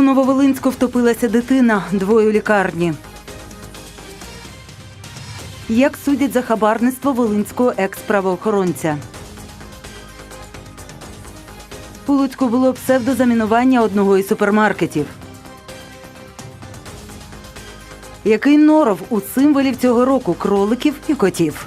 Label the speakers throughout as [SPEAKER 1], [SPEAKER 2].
[SPEAKER 1] У Нововолинську втопилася дитина, двоє у лікарні. Як судять за хабарництво волинського екс-правоохоронця? У Луцьку було псевдозамінування одного із супермаркетів. Який норов у символів цього року кроликів і котів?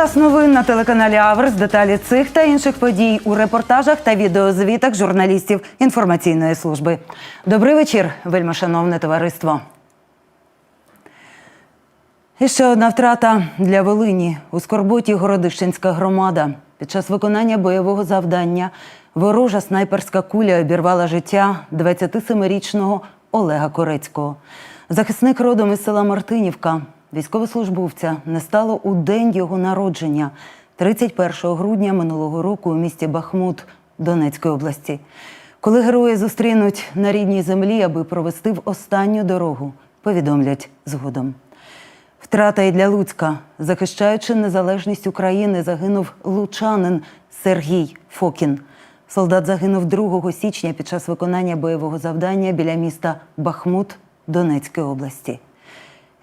[SPEAKER 1] Час новин на телеканалі Аверс. Деталі цих та інших подій у репортажах та відеозвітах журналістів інформаційної служби. Добрий вечір, вельмишановне товариство. І ще одна втрата для Волині. У Скорботі Городищенська громада. Під час виконання бойового завдання ворожа снайперська куля обірвала життя 27-річного Олега Корецького. Захисник родом із села Мартинівка. Військовослужбовця не стало у день його народження, 31 грудня минулого року у місті Бахмут Донецької області. Коли герої зустрінуть на рідній землі, аби провести в останню дорогу, повідомлять згодом. Втрата і для Луцька. Захищаючи незалежність України, загинув лучанин Сергій Фокін. Солдат загинув 2 січня під час виконання бойового завдання біля міста Бахмут Донецької області.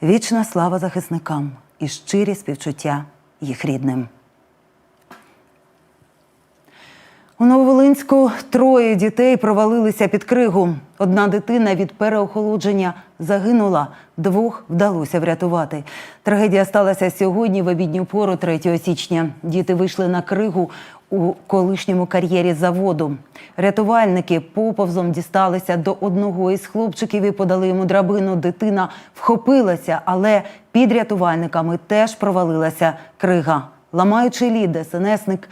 [SPEAKER 1] Вічна слава захисникам і щирі співчуття їх рідним. У Нововолинську троє дітей провалилися під кригу. Одна дитина від переохолодження загинула, двох вдалося врятувати. Трагедія сталася сьогодні в обідню пору 3 січня. Діти вийшли на кригу у колишньому кар'єрі заводу. Рятувальники поповзом дісталися до одного із хлопчиків і подали йому драбину. Дитина вхопилася, але під рятувальниками теж провалилася крига. Ламаючи лід, СНСник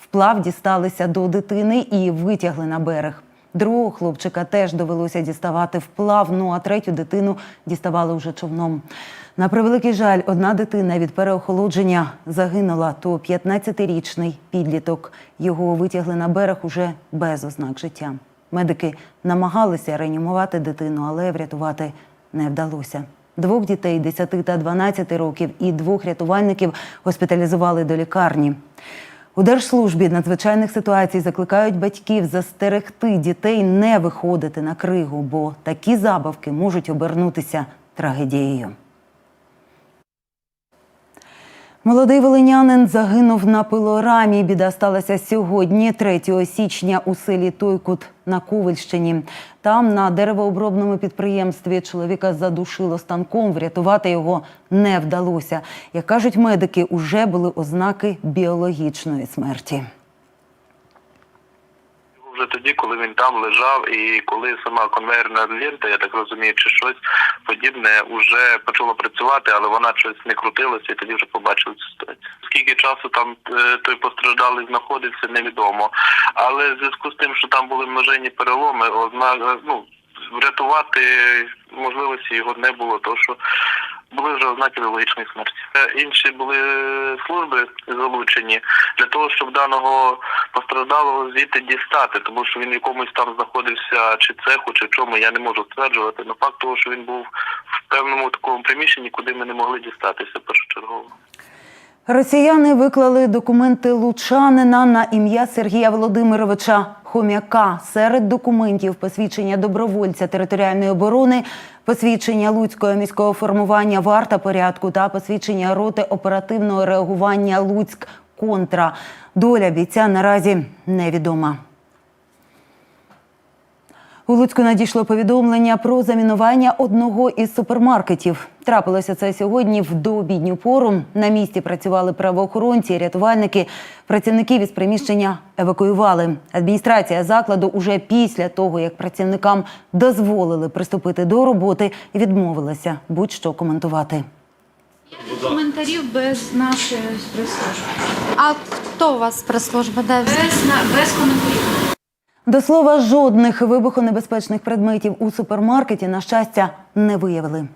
[SPEAKER 1] вплав дісталися до дитини і витягли на берег. Другого хлопчика теж довелося діставати вплав, ну а третю дитину діставали вже човном. На превеликий жаль, одна дитина від переохолодження загинула, то 15-річний підліток. Його витягли на берег уже без ознак життя. Медики намагалися реанімувати дитину, але врятувати не вдалося. Двох дітей 10 та 12 років і двох рятувальників госпіталізували до лікарні. У Держслужбі надзвичайних ситуацій закликають батьків застерегти дітей не виходити на кригу, бо такі забавки можуть обернутися трагедією. Молодий волинянин загинув на пилорамі. Біда сталася сьогодні, 3 січня, у селі Тойкут на Ковальщині. Там на деревообробному підприємстві чоловіка задушило станком. Врятувати його не вдалося. Як кажуть медики, уже були ознаки біологічної смерті.
[SPEAKER 2] Вже тоді, коли він там лежав, і коли сама конвейерна лента, я так розумію, чи щось подібне вже почало працювати, але вона щось не крутилася, і тоді вже побачили цю ситуацію. Скільки часу там е, той постраждалий знаходився, невідомо. Але в зв'язку з тим, що там були множинні переломи, озна... ну, врятувати можливості його не було, тому що були вже ознаки біологічної смерті. Е, Інші були служби залучені для того, щоб даного постраждалого звідти дістати, тому що він в якомусь там знаходився чи цеху, чи чому, я не можу стверджувати. Но факт того, що він був в певному такому приміщенні, куди ми не могли дістатися першочергово.
[SPEAKER 1] Росіяни виклали документи лучанина на ім'я Сергія Володимировича Хомяка. Серед документів посвідчення добровольця територіальної оборони, посвідчення Луцького міського формування варта порядку та посвідчення роти оперативного реагування Луцьк контра. Доля бійця наразі невідома. У Луцьку надійшло повідомлення про замінування одного із супермаркетів. Трапилося це сьогодні в дообідню пору. На місці працювали правоохоронці, рятувальники. Працівників із приміщення евакуювали. Адміністрація закладу уже після того, як працівникам дозволили приступити до роботи, відмовилася будь-що коментувати.
[SPEAKER 3] коментарів без нашої прес-служби.
[SPEAKER 4] А хто у вас прес-служби? Де
[SPEAKER 3] Без, без коментарів.
[SPEAKER 1] До слова, жодних вибухонебезпечних предметів у супермаркеті, на щастя, не виявили.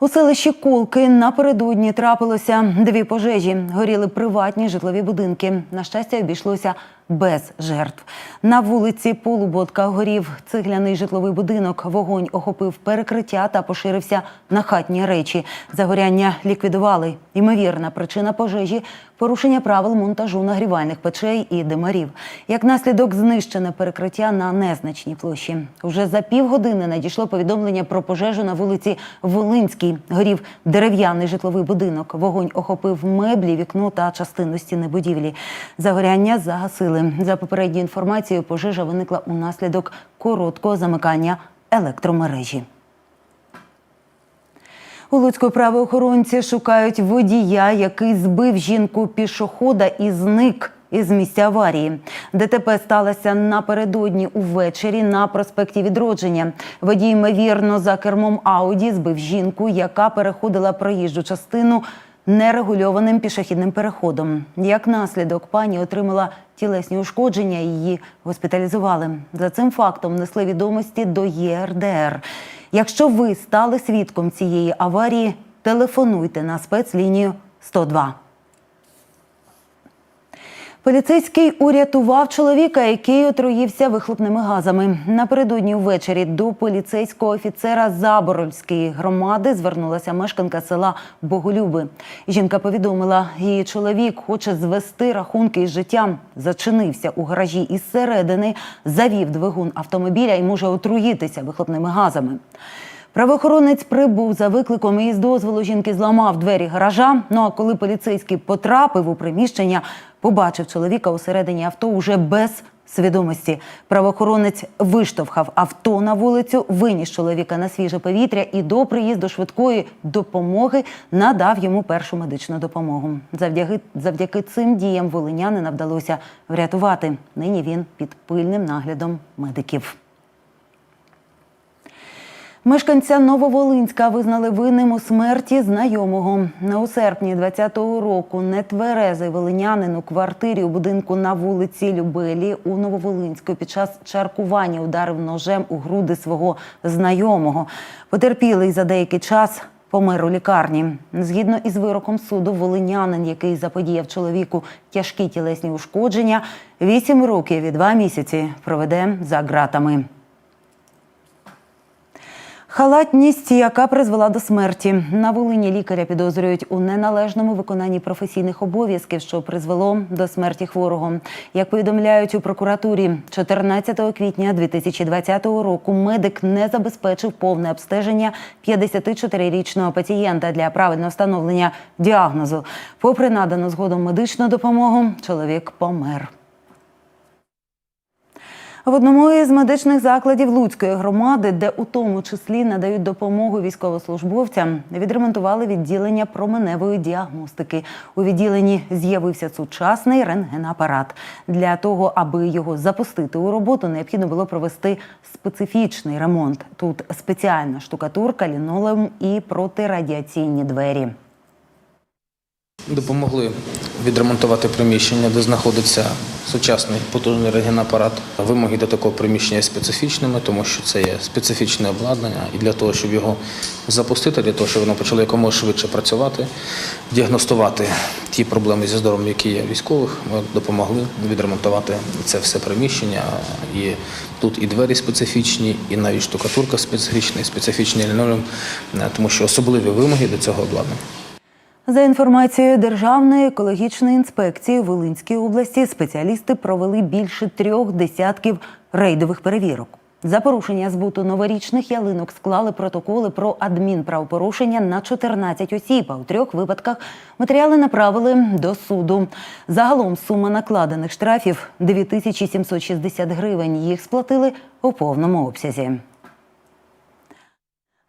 [SPEAKER 1] У селищі Кулки напередодні трапилося дві пожежі. Горіли приватні житлові будинки. На щастя, обійшлося без жертв. На вулиці Полуботка горів цегляний житловий будинок. Вогонь охопив перекриття та поширився на хатні речі. Загоряння ліквідували. Ймовірна причина пожежі порушення правил монтажу нагрівальних печей і димарів. Як наслідок знищене перекриття на незначній площі. Уже за півгодини надійшло повідомлення про пожежу на вулиці Волинській. Горів дерев'яний житловий будинок. Вогонь охопив меблі, вікно та частину стіни будівлі. Загоряння загасили. За попередньою інформацією, пожежа виникла унаслідок короткого замикання електромережі. У Луцьку правоохоронці шукають водія, який збив жінку пішохода і зник із місця аварії. ДТП сталося напередодні увечері на проспекті Відродження. Водій, ймовірно, за кермом Ауді збив жінку, яка переходила проїжджу частину нерегульованим пішохідним переходом. Як наслідок, пані отримала тілесні ушкодження, її госпіталізували. За цим фактом внесли відомості до ЄРДР. Якщо ви стали свідком цієї аварії, телефонуйте на спецлінію 102. Поліцейський урятував чоловіка, який отруївся вихлопними газами. Напередодні ввечері до поліцейського офіцера Заборольської громади звернулася мешканка села Боголюби. Жінка повідомила, її чоловік хоче звести рахунки із життям. Зачинився у гаражі із середини, завів двигун автомобіля і може отруїтися вихлопними газами. Правоохоронець прибув за викликом і з дозволу жінки зламав двері гаража. Ну а коли поліцейський потрапив у приміщення, побачив чоловіка усередині авто уже без свідомості. Правоохоронець виштовхав авто на вулицю, виніс чоловіка на свіже повітря і до приїзду швидкої допомоги надав йому першу медичну допомогу. Завдяки, завдяки цим діям волинянина вдалося врятувати. Нині він під пильним наглядом медиків. Мешканця Нововолинська визнали винним у смерті знайомого. На у серпні 20-го року нетверезий волинянин у квартирі у будинку на вулиці Любелі у Нововолинську під час чаркування ударив ножем у груди свого знайомого. Потерпілий за деякий час помер у лікарні. Згідно із вироком суду, волинянин, який заподіяв чоловіку тяжкі тілесні ушкодження, 8 років і 2 місяці проведе за ґратами. Халатність, яка призвела до смерті. На Волині лікаря підозрюють у неналежному виконанні професійних обов'язків, що призвело до смерті хворого. Як повідомляють у прокуратурі, 14 квітня 2020 року медик не забезпечив повне обстеження 54-річного пацієнта для правильного встановлення діагнозу. Попри надану згодом медичну допомогу, чоловік помер. В одному із медичних закладів Луцької громади, де у тому числі надають допомогу військовослужбовцям, відремонтували відділення променевої діагностики. У відділенні з'явився сучасний рентгенапарат. Для того, аби його запустити у роботу, необхідно було провести специфічний ремонт. Тут спеціальна штукатурка, лінолеум і протирадіаційні двері.
[SPEAKER 5] Допомогли відремонтувати приміщення, де знаходиться сучасний потужний рентгенапарат. Вимоги до такого приміщення є специфічними, тому що це є специфічне обладнання. І для того, щоб його запустити, для того, щоб воно почало якомога швидше працювати, діагностувати ті проблеми зі здоров'ям, які є військових, ми допомогли відремонтувати це все приміщення. І тут і двері специфічні, і навіть штукатурка специфічна, і специфічний лінолеум, е, тому що особливі вимоги до цього обладнання.
[SPEAKER 1] За інформацією Державної екологічної інспекції Волинській області, спеціалісти провели більше трьох десятків рейдових перевірок. За порушення збуту новорічних ялинок склали протоколи про адмінправопорушення на 14 осіб. А у трьох випадках матеріали направили до суду. Загалом сума накладених штрафів 9760 гривень. Їх сплатили у повному обсязі.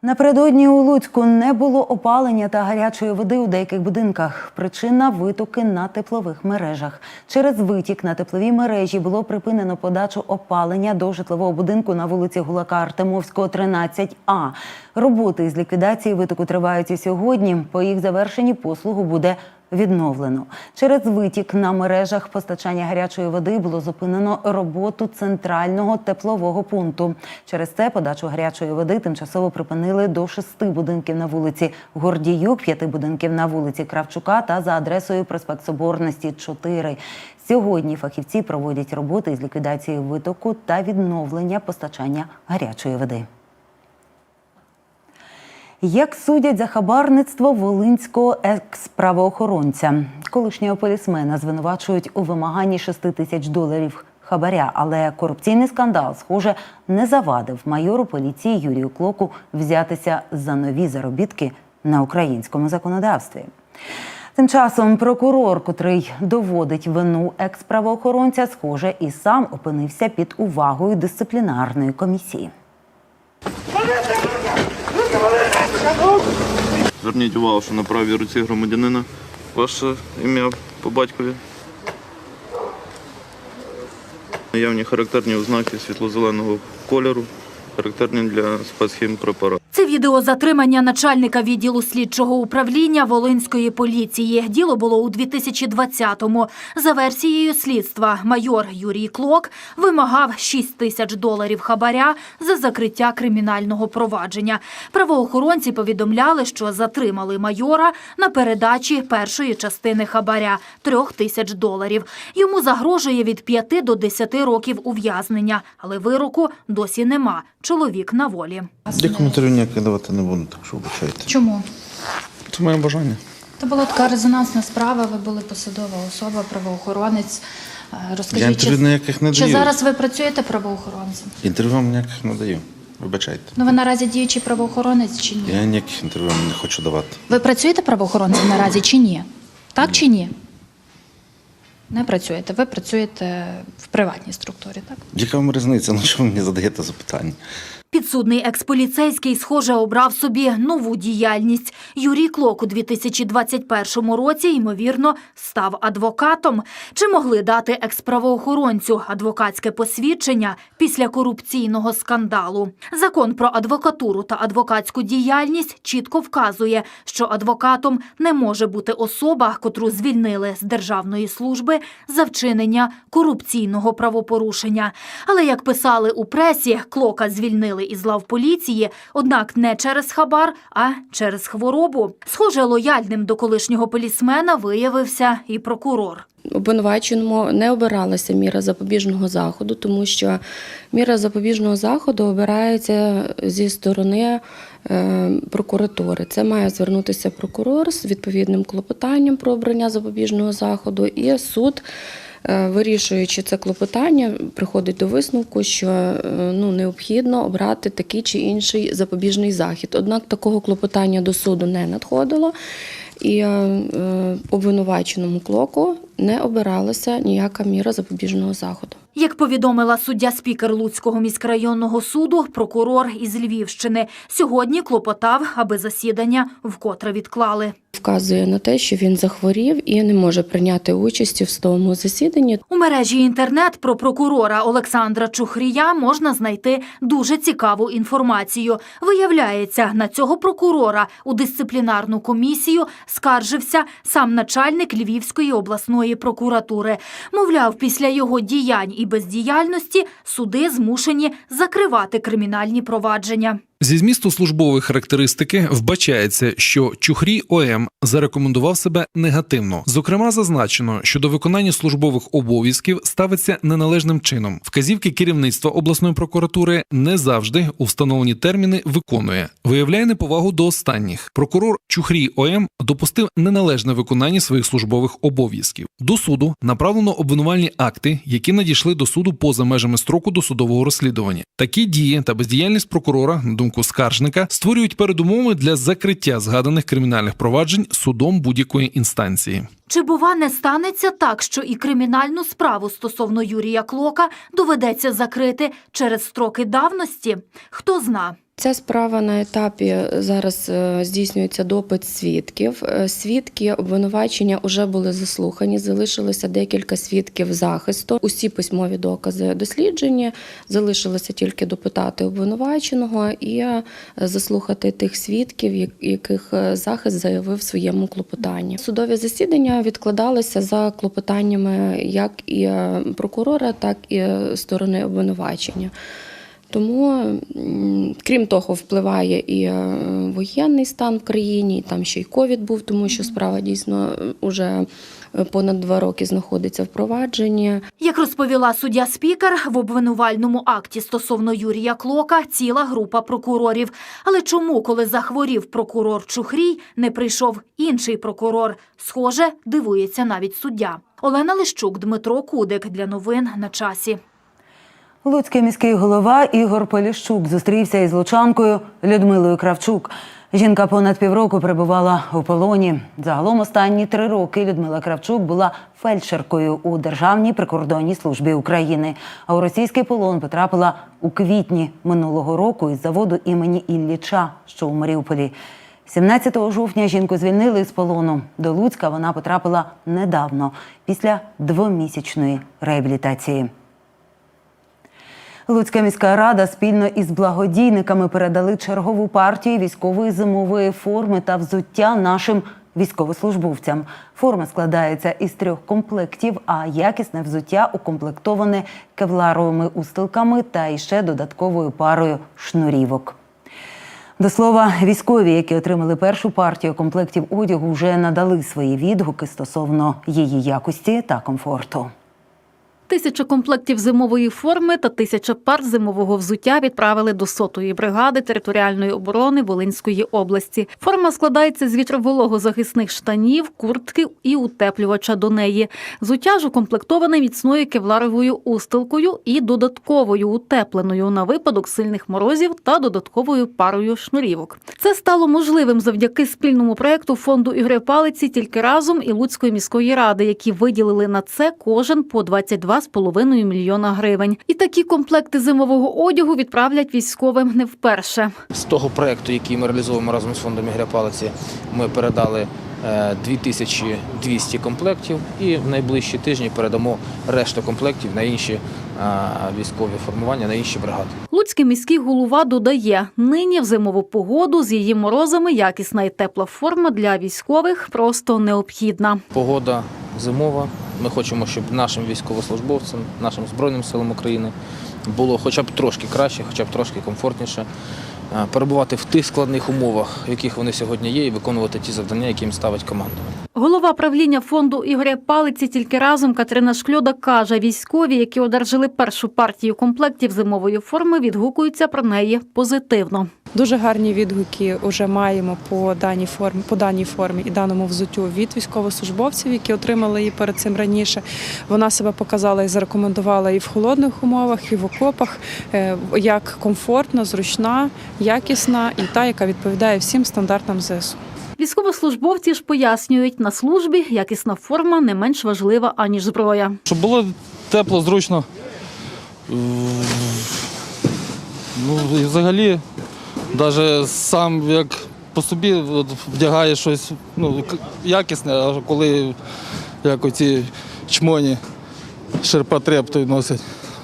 [SPEAKER 1] Напередодні у Луцьку не було опалення та гарячої води у деяких будинках. Причина витоки на теплових мережах. Через витік на тепловій мережі було припинено подачу опалення до житлового будинку на вулиці Гулака Артемовського, 13А. Роботи з ліквідації витоку тривають і сьогодні. По їх завершенні послугу буде відновлено. Через витік на мережах постачання гарячої води було зупинено роботу центрального теплового пункту. Через це подачу гарячої води тимчасово припинили до шести будинків на вулиці Гордіюк, п'яти будинків на вулиці Кравчука та за адресою проспект Соборності 4. Сьогодні фахівці проводять роботи із ліквідації витоку та відновлення постачання гарячої води. Як судять за хабарництво волинського екс-правоохоронця? Колишнього полісмена звинувачують у вимаганні 6 тисяч доларів хабаря, але корупційний скандал, схоже, не завадив майору поліції Юрію Клоку взятися за нові заробітки на українському законодавстві. Тим часом прокурор, котрий доводить вину екс-правоохоронця, схоже, і сам опинився під увагою дисциплінарної комісії.
[SPEAKER 6] Зверніть увагу, що на правій руці громадянина ваше ім'я по батькові. Наявні характерні ознаки світло-зеленого кольору, характерні для спецхімпрепаратів.
[SPEAKER 7] Це відео затримання начальника відділу слідчого управління Волинської поліції. Діло було у 2020-му. За версією слідства, майор Юрій Клок вимагав 6 тисяч доларів хабаря за закриття кримінального провадження. Правоохоронці повідомляли, що затримали майора на передачі першої частини хабаря – 3 тисяч доларів. Йому загрожує від 5 до 10 років ув'язнення, але вироку досі нема. Чоловік на волі.
[SPEAKER 6] Я коментарів ніяких давати не буду, так що вибачайте.
[SPEAKER 8] Чому?
[SPEAKER 6] Це моє бажання.
[SPEAKER 8] Це була така резонансна справа. Ви були посадова особа, правоохоронець. Е, Розкажіть,
[SPEAKER 6] Я інтерв'ю
[SPEAKER 8] чи,
[SPEAKER 6] ніяких не
[SPEAKER 8] чи
[SPEAKER 6] даю.
[SPEAKER 8] зараз ви працюєте правоохоронцем?
[SPEAKER 6] Інтерв'ю вам ніяких не даю. Вибачайте.
[SPEAKER 8] Ну ви наразі діючий правоохоронець чи ні?
[SPEAKER 6] Я ніяких інтерв'ю вам не хочу давати.
[SPEAKER 8] Ви працюєте правоохоронцем наразі чи ні? Так чи ні? Не працюєте. Ви працюєте в приватній структурі, так?
[SPEAKER 6] Яка вам різниця? Ну чому ви мені задаєте запитання?
[SPEAKER 7] Підсудний експоліцейський, схоже, обрав собі нову діяльність. Юрій Клок у 2021 році, ймовірно, став адвокатом. Чи могли дати експравоохоронцю адвокатське посвідчення після корупційного скандалу? Закон про адвокатуру та адвокатську діяльність чітко вказує, що адвокатом не може бути особа, котру звільнили з державної служби за вчинення корупційного правопорушення. Але як писали у пресі, Клока звільнили із лав поліції, однак не через хабар, а через хворобу. Схоже, лояльним до колишнього полісмена виявився і прокурор.
[SPEAKER 9] Обвинуваченому не обиралася міра запобіжного заходу, тому що міра запобіжного заходу обирається зі сторони е, прокуратури. Це має звернутися прокурор з відповідним клопотанням про обрання запобіжного заходу, і суд. Е, Вирішуючи це клопотання, приходить до висновку, що е, ну, необхідно обрати такий чи інший запобіжний захід. Однак такого клопотання до суду не надходило, і е, обвинуваченому клоку не обиралася ніяка міра запобіжного заходу.
[SPEAKER 7] Як повідомила суддя спікер Луцького міськрайонного суду, прокурор із Львівщини сьогодні клопотав, аби засідання вкотре відклали.
[SPEAKER 9] Вказує на те, що він захворів і не може прийняти участі в судовому засіданні.
[SPEAKER 7] У мережі інтернет про прокурора Олександра Чухрія можна знайти дуже цікаву інформацію. Виявляється, на цього прокурора у дисциплінарну комісію скаржився сам начальник Львівської обласної прокуратури. Мовляв, після його діянь і бездіяльності суди змушені закривати кримінальні провадження.
[SPEAKER 10] Зі змісту службової характеристики вбачається, що Чухрій ОМ зарекомендував себе негативно. Зокрема, зазначено, що до виконання службових обов'язків ставиться неналежним чином. Вказівки керівництва обласної прокуратури не завжди у встановлені терміни виконує, виявляє неповагу до останніх. Прокурор Чухрій ОМ допустив неналежне виконання своїх службових обов'язків. До суду направлено обвинувальні акти, які надійшли до суду поза межами строку досудового розслідування. Такі дії та бездіяльність прокурора, на думку скаржника, створюють передумови для закриття згаданих кримінальних проваджень судом будь-якої інстанції.
[SPEAKER 7] Чи бува не станеться так, що і кримінальну справу стосовно Юрія Клока доведеться закрити через строки давності? Хто зна.
[SPEAKER 9] Ця справа на етапі зараз е, здійснюється допит свідків. Е, Свідки обвинувачення вже були заслухані. Залишилося декілька свідків захисту. Усі письмові докази досліджені. Залишилося тільки допитати обвинуваченого і е, заслухати тих свідків, яких е, захист заявив в своєму клопотанні. Судові засідання відкладалися за клопотаннями як і е, прокурора, так і е, сторони обвинувачення. Тому, крім того, впливає і е, воєнний стан в країні, і там ще й ковід був, тому що справа дійсно вже понад два роки знаходиться в провадженні.
[SPEAKER 7] Як розповіла суддя спікер, в обвинувальному акті стосовно Юрія Клока ціла група прокурорів. Але чому, коли захворів прокурор Чухрій, не прийшов інший прокурор? Схоже, дивується навіть суддя. Олена Лищук, Дмитро Кудик для новин на часі.
[SPEAKER 1] Луцький міський голова Ігор Поліщук зустрівся із лучанкою Людмилою Кравчук. Жінка понад півроку перебувала у полоні. Загалом останні три роки Людмила Кравчук була фельдшеркою у Державній прикордонній службі України. А у російський полон потрапила у квітні минулого року із заводу імені Ілліча, що у Маріуполі. 17 жовтня жінку звільнили з полону. До Луцька вона потрапила недавно, після двомісячної реабілітації. Луцька міська рада спільно із благодійниками передали чергову партію військової зимової форми та взуття нашим військовослужбовцям. Форма складається із трьох комплектів, а якісне взуття укомплектоване кевларовими устилками та іще додатковою парою шнурівок. До слова, військові, які отримали першу партію комплектів одягу, вже надали свої відгуки стосовно її якості та комфорту.
[SPEAKER 11] Тисяча комплектів зимової форми та тисяча пар зимового взуття відправили до сотої бригади територіальної оборони Волинської області. Форма складається з вітровологозахисних штанів, куртки і утеплювача до неї. Взуття ж укомплектоване міцною кевларовою устилкою і додатковою утепленою на випадок сильних морозів та додатковою парою шнурівок. Це стало можливим завдяки спільному проекту фонду ігри палиці тільки разом і Луцької міської ради, які виділили на це кожен по 22,5 мільйона гривень. І такі комплекти зимового одягу відправлять військовим не вперше.
[SPEAKER 5] З того проекту, який ми реалізовуємо разом з фондом Ігоря Палиці, ми передали е, 2200 комплектів і в найближчі тижні передамо решту комплектів на інші е, військові формування, на інші бригади.
[SPEAKER 11] Луцький міський голова додає, нині в зимову погоду з її морозами якісна і тепла форма для військових просто необхідна.
[SPEAKER 5] Погода зимова. Ми хочемо, щоб нашим військовослужбовцям, нашим Збройним силам України було хоча б трошки краще, хоча б трошки комфортніше перебувати в тих складних умовах, в яких вони сьогодні є, і виконувати ті завдання, які їм ставить командування.
[SPEAKER 11] Голова правління фонду Ігоря Палиці тільки разом Катерина Шкльода каже, військові, які одержали першу партію комплектів зимової форми, відгукуються про неї позитивно.
[SPEAKER 12] Дуже гарні відгуки вже маємо по даній формі, по даній формі і даному взуттю від військовослужбовців, які отримали її перед цим раніше. Вона себе показала і зарекомендувала і в холодних умовах, і в окопах, е, як комфортна, зручна, якісна і та, яка відповідає всім стандартам ЗСУ.
[SPEAKER 11] Військовослужбовці ж пояснюють, на службі якісна форма не менш важлива, аніж зброя.
[SPEAKER 13] Щоб було тепло, зручно. Ну і взагалі, навіть сам як по собі вдягає щось ну, якісне, а коли як оці чмоні ширпотреб той носять,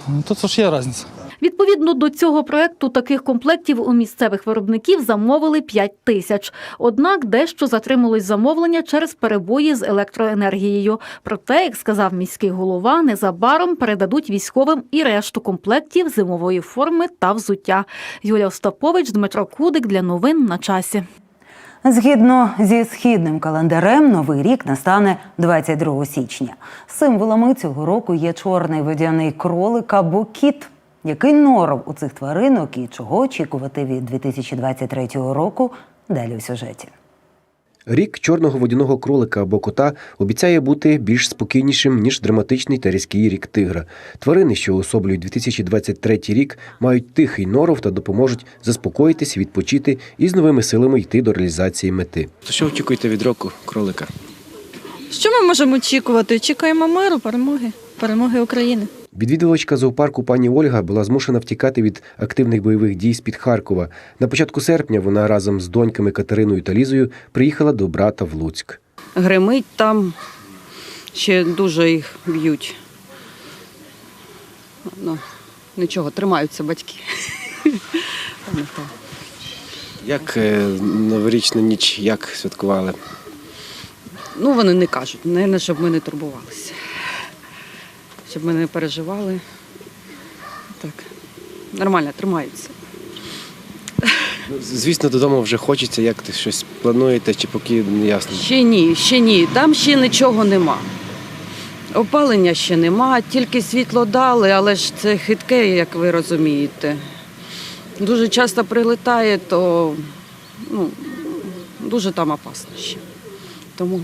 [SPEAKER 13] ну, то це ж є різниця.
[SPEAKER 11] Відповідно до цього проекту таких комплектів у місцевих виробників замовили 5 тисяч. Однак дещо затрималось замовлення через перебої з електроенергією. Проте, як сказав міський голова, незабаром передадуть військовим і решту комплектів зимової форми та взуття. Юлія Остапович, Дмитро Кудик для новин на часі.
[SPEAKER 1] Згідно зі східним календарем, новий рік настане 22 січня. Символами цього року є чорний водяний кролик або кіт. Який норов у цих тваринок і чого очікувати від 2023 року? Далі у сюжеті.
[SPEAKER 14] Рік чорного водяного кролика або кота обіцяє бути більш спокійнішим, ніж драматичний та різкий рік тигра. Тварини, що особлюють 2023 рік, мають тихий норов та допоможуть заспокоїтись, відпочити і з новими силами йти до реалізації мети.
[SPEAKER 15] Що очікуєте від року кролика?
[SPEAKER 16] Що ми можемо очікувати? Очікуємо миру, перемоги.
[SPEAKER 8] перемоги України.
[SPEAKER 14] Відвідувачка зоопарку пані Ольга була змушена втікати від активних бойових дій з-під Харкова. На початку серпня вона разом з доньками Катериною та Лізою приїхала до брата в Луцьк.
[SPEAKER 15] Гримить там, ще дуже їх б'ють. Ну, нічого, тримаються батьки.
[SPEAKER 14] Як е, новорічну ніч, як святкували?
[SPEAKER 15] Ну, вони не кажуть, Наверно, щоб ми не турбувалися. Щоб ми не переживали. Так, нормально, тримаються.
[SPEAKER 14] Звісно, додому вже хочеться, як ти щось плануєте, чи поки не ясно.
[SPEAKER 15] Ще ні, ще ні. Там ще нічого нема. Опалення ще нема, тільки світло дали, але ж це хитке, як ви розумієте. Дуже часто прилетає, то ну, дуже там опасно ще. Тому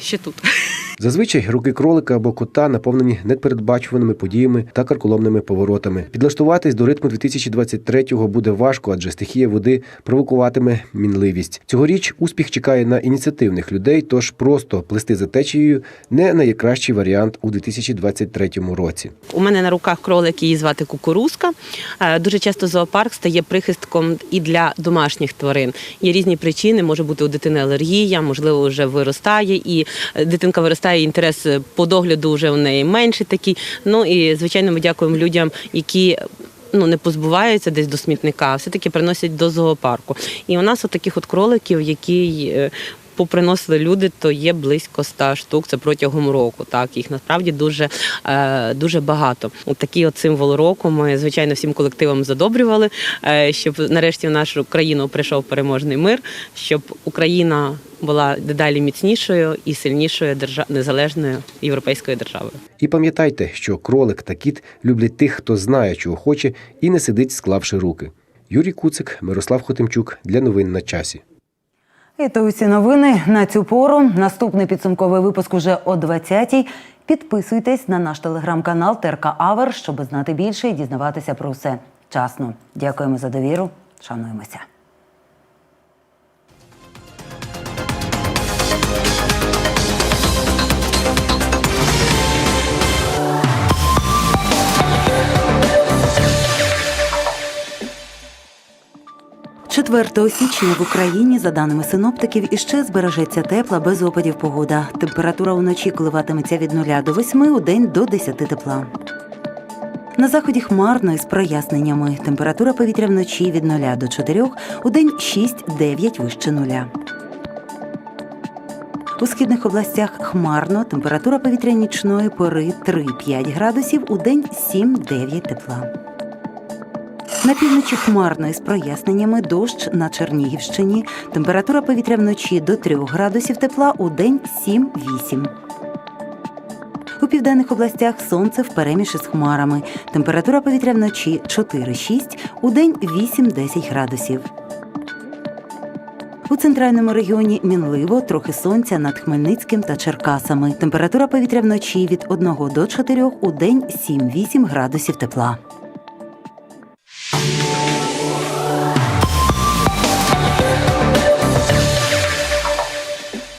[SPEAKER 15] ще тут.
[SPEAKER 14] Зазвичай руки кролика або кота наповнені непередбачуваними подіями та карколомними поворотами. Підлаштуватись до ритму 2023-го буде важко, адже стихія води провокуватиме мінливість. Цьогоріч успіх чекає на ініціативних людей, тож просто плести за течією не найкращий варіант у 2023 році.
[SPEAKER 16] У мене на руках кролик, її звати кукурузка. Е, Дуже часто зоопарк стає прихистком і для домашніх тварин. Є різні причини, може бути у дитини алергія, можливо, вже виростає, і е, дитинка виростає, і інтерес е, по догляду вже в неї менший такий. Ну і звичайно, ми дякуємо людям, які. Ну, не позбуваються десь до смітника, а все-таки приносять до зоопарку. І у нас от таких от кроликів, які поприносили люди, то є близько 100 штук. Це протягом року. Так їх насправді дуже, е, дуже багато. От такий от символ року. Ми звичайно всім колективам задобрювали, е, щоб нарешті в нашу країну прийшов переможний мир, щоб Україна була дедалі міцнішою і сильнішою держа... незалежною європейською державою.
[SPEAKER 14] І пам'ятайте, що кролик та кіт люблять тих, хто знає, чого хоче, і не сидить, склавши руки. Юрій Куцик, Мирослав Хотимчук для новин на часі.
[SPEAKER 1] І то усі новини на цю пору. Наступний підсумковий випуск уже о 20-й. Підписуйтесь на наш телеграм-канал Терка Авер, щоб знати більше і дізнаватися про все вчасно. Дякуємо за довіру. Шануємося. Четвертого січня в Україні, за даними синоптиків, іще збережеться тепла без опадів погода. Температура вночі коливатиметься від 0 до 8, у день до 10 тепла. На заході хмарно із проясненнями. Температура повітря вночі від 0 до 4, у день 6-9 вище нуля. У східних областях хмарно, температура повітря нічної пори 3-5 градусів, у день 7-9 тепла. На півночі хмарно із проясненнями дощ на Чернігівщині. Температура повітря вночі до 3 градусів тепла, у день 7-8. У південних областях сонце впереміж із хмарами. Температура повітря вночі 4-6, у день 8-10 градусів. У центральному регіоні мінливо, трохи сонця над Хмельницьким та Черкасами. Температура повітря вночі від 1 до 4, у день 7-8 градусів тепла.